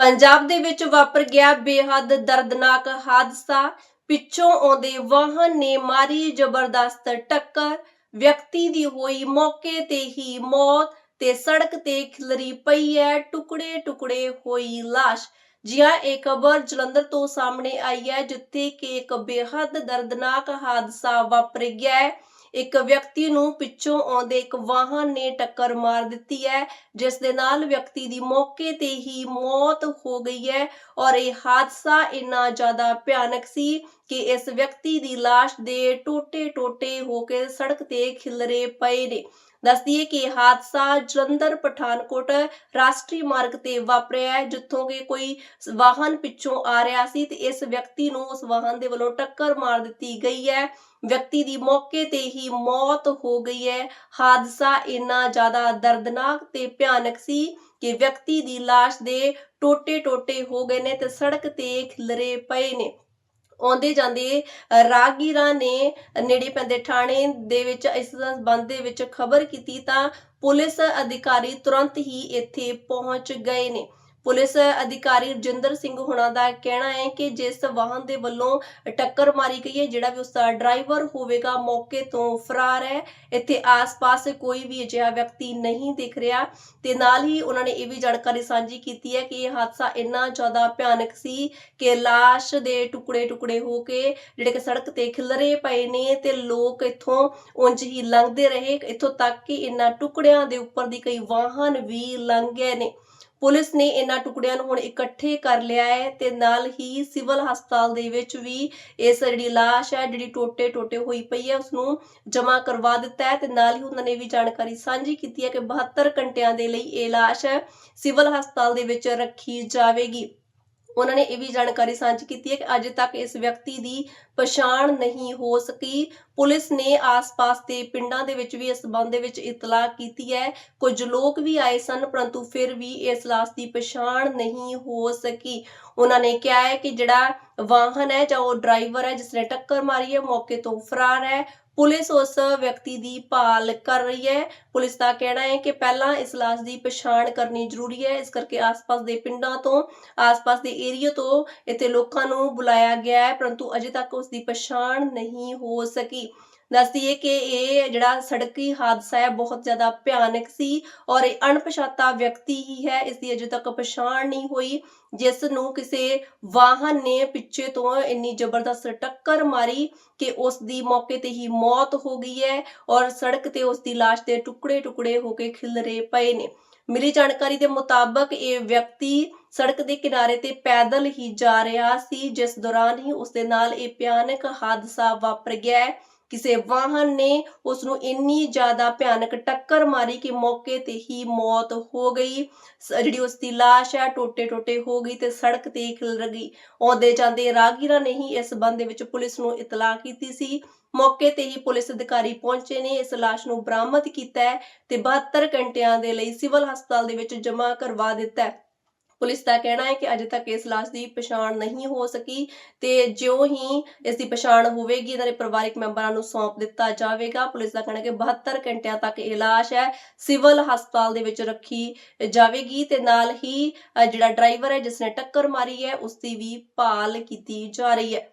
ਪੰਜਾਬ ਦੇ ਵਿੱਚ ਵਾਪਰ ਗਿਆ ਬੇਹੱਦ ਦਰਦਨਾਕ ਹਾਦਸਾ। ਪਿੱਛੋਂ ਆਉਂਦੇ ਵਾਹਨ ਨੇ ਮਾਰੀ ਜ਼ਬਰਦਸਤ ਟੱਕਰ। ਵਿਅਕਤੀ ਦੀ ਹੋਈ ਮੌਕੇ ਤੇ ਹੀ ਮੌਤ ਤੇ ਸੜਕ ਤੇ ਖਿਲਰੀ ਪਈ ਹੈ। ਟੁਕੜੇ ਟੁਕੜੇ ਹੋਈ ਲਾਸ਼। ਜੀ ਹਾਂ ਇਹ ਖਬਰ ਜਲੰਧਰ ਤੋਂ ਸਾਹਮਣੇ ਆਈ ਹੈ, ਜਿੱਥੇ ਕਿ ਇੱਕ ਬੇਹੱਦ ਦਰਦਨਾਕ ਹਾਦਸਾ ਵਾਪਰ ਗਿਆ ਹੈ। ਇੱਕ ਵਿਅਕਤੀ ਨੂੰ ਪਿੱਛੋਂ ਆਉਂਦੇ ਇੱਕ ਵਾਹਨ ਨੇ ਟੱਕਰ ਮਾਰ ਦਿੱਤੀ ਹੈ, ਜਿਸ ਦੇ ਨਾਲ ਵਿਅਕਤੀ ਦੀ ਮੌਕੇ ਤੇ ਹੀ ਮੌਤ ਹੋ ਗਈ ਹੈ ਔਰ ਇਹ ਹਾਦਸਾ ਇੰਨਾ ਜ਼ਿਆਦਾ ਭਿਆਨਕ ਸੀ ਕਿ ਇਸ ਵਿਅਕਤੀ ਦੀ ਲਾਸ਼ ਦੇ ਟੋਟੇ-ਟੋਟੇ ਹੋ ਕੇ ਸੜਕ ਤੇ ਖਿਲਰੇ ਪਏ ਨੇ। ਦੱਸਦੀਏ ਕਿ ਇਹ ਹਾਦਸਾ ਜਲੰਧਰ, ਪਠਾਨਕੋਟ ਰਾਸ਼ਟਰੀ ਮਾਰਗ ਤੇ ਵਾਪਰਿਆ ਹੈ, ਜਿੱਥੋਂ ਕਿ ਕੋਈ ਵਾਹਨ ਪਿੱਛੋਂ ਆ ਰਿਹਾ ਸੀ ਤੇ ਇਸ ਵਿਅਕਤੀ ਨੂੰ ਉਸ ਵਾਹਨ ਦੇ ਵੱਲੋਂ ਟੱਕਰ ਮਾਰ ਦਿੱਤੀ ਗਈ ਹੈ। ਵਿਅਕਤੀ ਦੀ ਮੌਕੇ ਤੇ ਹੀ ਮੌਤ ਹੋ ਗਈ ਹੈ। ਹਾਦਸਾ ਇੰਨਾ ਜ਼ਿਆਦਾ ਦਰਦਨਾਕ ਤੇ ਭਿਆਨਕ ਸੀ ਕਿ ਵਿਅਕਤੀ ਦੀ ਲਾਸ਼ ਦੇ ਟੋਟੇ-ਟੋਟੇ ਹੋ ਗਏ ਨੇ ਤੇ ਸੜਕ ਤੇ ਖਿਲਰੇ ਪਏ ਨੇ। ਆਉਂਦੇ ਜਾਂਦੇ ਅ, ਨੇ ਨੇੜੇ ਪੈਂਦੇ ਥਾਣੇ ਦੇ ਵਿੱਚ ਇਸ ਸੰਬੰਧ ਦੇ ਵਿੱਚ ਖਬਰ ਕੀਤੀ ਤਾਂ ਪੁਲਿਸ ਅਧਿਕਾਰੀ ਤੁਰੰਤ ਹੀ ਇੱਥੇ ਪਹੁੰਚ ਗਏ ਨੇ। ਪੁਲਿਸ ਅਧਿਕਾਰੀ ਰਜਿੰਦਰ ਸਿੰਘ ਹੁਣਾਂ ਦਾ ਕਹਿਣਾ ਹੈ ਕਿ ਜਿਸ ਵਾਹਨ ਦੇ ਵੱਲੋਂ ਟੱਕਰ ਮਾਰੀ ਗਈ ਹੈ, ਜਿਹੜਾ ਵੀ ਉਸ ਦਾ ਡਰਾਈਵਰ ਹੋਵੇਗਾ, ਮੌਕੇ ਤੋਂ ਫਰਾਰ ਹੈ। ਇੱਥੇ ਆਸ-ਪਾਸ ਕੋਈ ਵੀ ਅਜਿਹਾ ਵਿਅਕਤੀ ਨਹੀਂ ਦਿਖ ਰਿਹਾ ਤੇ ਨਾਲ ਹੀ ਉਹਨਾਂ ਨੇ ਇਹ ਵੀ ਜਾਣਕਾਰੀ ਸਾਂਝੀ ਕੀਤੀ ਹੈ ਕਿ ਇਹ ਹਾਦਸਾ ਇੰਨਾ ਜ਼ਿਆਦਾ ਭਿਆਨਕ ਸੀ ਕਿ ਲਾਸ਼ ਦੇ ਟੁਕੜੇ-ਟੁਕੜੇ ਹੋ ਕੇ ਜਿਹੜੇ ਕਿ ਸੜਕ ਤੇ ਖਿਲਰੇ ਪਏ ਨੇ ਤੇ ਲੋਕ ਇੱਥੋਂ ਉਂਝ ਹੀ ਲੰਘਦੇ ਰਹੇ। ਇੱਥੋਂ ਤੱਕ ਕਿ ਇਹਨਾਂ ਟੁਕੜਿਆਂ ਦੇ ਉੱਪਰ ਦੀ ਕਈ ਵਾਹਨ ਵੀ ਲੰਘ ਗਏ ਨੇ। ਪੁਲਿਸ ਨੇ ਇਹਨਾਂ ਟੁਕੜਿਆਂ ਨੂੰ ਹੁਣ ਇਕੱਠੇ ਕਰ ਲਿਆ ਹੈ ਤੇ ਨਾਲ ਹੀ ਸਿਵਲ ਹਸਪਤਾਲ ਦੇ ਵਿੱਚ ਵੀ ਇਸ ਜਿਹੜੀ ਲਾਸ਼ ਹੈ, ਜਿਹੜੀ ਟੋਟੇ-ਟੋਟੇ ਹੋਈ ਪਈ ਹੈ ਉਸ ਨੂੰ ਜਮ੍ਹਾਂ ਕਰਵਾ ਦਿੱਤਾ ਹੈ ਤੇ ਨਾਲ ਹੀ ਉਹਨਾਂ ਨੇ ਵੀ ਜਾਣਕਾਰੀ ਸਾਂਝੀ ਕੀਤੀ ਹੈ ਕਿ 72 ਘੰਟਿਆਂ ਦੇ ਲਈ ਇਹ ਲਾਸ਼ ਹੈ ਸਿਵਲ ਹਸਪਤਾਲ ਦੇ ਵਿੱਚ ਰੱਖੀ ਜਾਵੇਗੀ। ਉਹਨਾਂ ਨੇ ਇਹ ਵੀ ਜਾਣਕਾਰੀ ਸਾਂਝੀ ਕੀਤੀ ਹੈ ਕਿ ਅਜੇ ਤੱਕ ਇਸ ਵਿਅਕਤੀ ਦੀ ਪਛਾਣ ਨਹੀਂ ਹੋ ਸਕੀ। ਪੁਲਿਸ ਨੇ ਆਸ-ਪਾਸ ਦੇ ਪਿੰਡਾਂ ਦੇ ਵਿੱਚ ਵੀ ਇਸ ਸੰਬੰਧ ਦੇ ਵਿੱਚ ਇਤਲਾਹ ਕੀਤੀ ਹੈ। ਕੁਝ ਲੋਕ ਵੀ ਆਏ ਸਨ, ਪਰੰਤੂ ਫਿਰ ਵੀ ਇਸ ਲਾਸ਼ ਦੀ ਪਛਾਣ ਨਹੀਂ ਹੋ ਸਕੀ। ਉਹਨਾਂ ਨੇ ਕਿਹਾ ਹੈ ਕਿ ਜਿਹੜਾ ਵਾਹਨ ਹੈ ਜਾਂ ਉਹ ਡਰਾਈਵਰ ਹੈ ਜਿਸ ਨੇ ਟੱਕਰ ਮਾਰੀ ਹੈ, ਮੌਕੇ ਤੋਂ ਫਰਾਰ ਹੈ। ਪੁਲਿਸ ਉਸ ਵਿਅਕਤੀ ਦੀ ਭਾਲ ਕਰ ਰਹੀ ਹੈ। ਪੁਲਿਸ ਦਾ ਕਹਿਣਾ ਹੈ ਕਿ ਪਹਿਲਾਂ ਇਸ ਲਾਸ਼ ਦੀ ਪਛਾਣ ਕਰਨੀ ਜ਼ਰੂਰੀ ਹੈ। ਇਸ ਕਰਕੇ ਆਸ-ਪਾਸ ਦੇ ਪਿੰਡਾਂ ਤੋਂ, ਆਸ-ਪਾਸ ਦੇ ਏਰੀਆ ਤੋਂ ਇੱਥੇ ਲੋਕਾਂ ਨੂੰ ਬੁਲਾਇਆ ਗਿਆ ਹੈ, ਪਰੰਤੂ ਅਜੇ ਤੱਕ ਉਸ ਦੀ ਪਛਾਣ ਨਹੀਂ ਹੋ ਸਕੀ। ਦੱਸਦੀਏ ਕਿ ਇਹ ਜਿਹੜਾ ਸੜਕੀ ਹਾਦਸਾ ਹੈ, ਬਹੁਤ ਜ਼ਿਆਦਾ ਭਿਆਨਕ ਸੀ ਔਰ ਇਹ ਅਣਪਛਾਤਾ ਵਿਅਕਤੀ ਹੀ ਹੈ, ਇਸ ਦੀ ਅਜੇ ਤੱਕ ਪਛਾਣ ਨਹੀਂ ਹੋਈ, ਜਿਸ ਨੂੰ ਕਿਸੇ ਵਾਹਨ ਨੇ ਪਿੱਛੇ ਤੋਂ ਇੰਨੀ ਜ਼ਬਰਦਸਤ ਟੱਕਰ ਮਾਰੀ ਕਿ ਉਸ ਦੀ ਮੌਕੇ ਤੇ ਹੀ ਮੌਤ ਹੋ ਗਈ ਹੈ ਔਰ ਸੜਕ ਤੇ ਉਸ ਦੀ ਲਾਸ਼ ਦੇ ਟੁਕੜੇ-ਟੁਕੜੇ ਹੋ ਕੇ ਖਿਲਰੇ ਪਏ ਨੇ। ਮਿਲੀ ਜਾਣਕਾਰੀ ਦੇ ਮੁਤਾਬਕ ਇਹ ਵਿਅਕਤੀ ਸੜਕ ਦੇ ਕਿਨਾਰੇ ਤੇ ਪੈਦਲ ਹੀ ਜਾ ਰਿਹਾ ਸੀ, ਜਿਸ ਦੌਰਾਨ ਹੀ ਉਸ ਦੇ ਨਾਲ ਇਹ ਭਿਆਨਕ ਹਾਦਸਾ ਵਾਪਰ ਗਿਆ ਕਿਸੇ ਵਾਹਨ ਨੇ ਉਸ ਨੂੰ ਇੰਨੀ ਜ਼ਿਆਦਾ ਭਿਆਨਕ ਟੱਕਰ ਮਾਰੀ ਕਿ ਮੌਕੇ ਤੇ ਹੀ ਮੌਤ ਹੋ ਗਈ। ਜਿਹੜੀ ਉਸ ਦੀ ਲਾਸ਼ ਹੈ, ਟੋਟੇ-ਟੋਟੇ ਹੋ ਗਈ ਤੇ ਸੜਕ ਤੇ ਹੀ ਖਿਲਰ ਗਈ। ਆਉਂਦੇ ਜਾਂਦੇ ਰਾਗੀਰਾਂ ਨੇ ਹੀ ਇਸ ਸੰਬੰਧ ਦੇ ਵਿੱਚ ਪੁਲਿਸ ਨੂੰ ਇਤਲਾਹ ਕੀਤੀ ਸੀ। ਮੌਕੇ ਤੇ ਹੀ ਪੁਲਿਸ ਅਧਿਕਾਰੀ ਪਹੁੰਚੇ ਨੇ, ਇਸ ਲਾਸ਼ ਨੂੰ ਬਰਾਮਦ ਕੀਤਾ ਹੈ ਤੇ 72 ਘੰਟਿਆਂ ਦੇ ਲਈ ਸਿਵਲ ਹਸਪਤਾਲ ਦੇ ਵਿੱਚ ਜਮ੍ਹਾਂ ਕਰਵਾ ਦਿੱਤਾ ਹੈ। ਪੁਲਿਸ ਦਾ ਕਹਿਣਾ ਹੈ ਕਿ ਅਜੇ ਤੱਕ ਇਸ ਲਾਸ਼ ਦੀ ਪਛਾਣ ਨਹੀਂ ਹੋ ਸਕੀ ਤੇ ਜਿਉਂ ਹੀ ਇਸ ਦੀ ਪਛਾਣ ਹੋਵੇਗੀ, ਇਹਨਾਂ ਦੇ ਪਰਿਵਾਰਕ ਮੈਂਬਰਾਂ ਨੂੰ ਸੌਂਪ ਦਿੱਤਾ ਜਾਵੇਗਾ। ਪੁਲਿਸ ਦਾ ਕਹਿਣਾ ਹੈ ਕਿ 72 ਘੰਟਿਆਂ ਤੱਕ ਇਹ ਲਾਸ਼ ਹੈ, ਸਿਵਲ ਹਸਪਤਾਲ ਦੇ ਵਿੱਚ ਰੱਖੀ ਜਾਵੇਗੀ ਤੇ ਨਾਲ ਹੀ ਜਿਹੜਾ ਡਰਾਈਵਰ ਹੈ ਜਿਸ ਨੇ ਟੱਕਰ ਮਾਰੀ ਹੈ ਉਸ ਦੀ ਵੀ ਭਾਲ ਕੀਤੀ ਜਾ ਰਹੀ ਹੈ।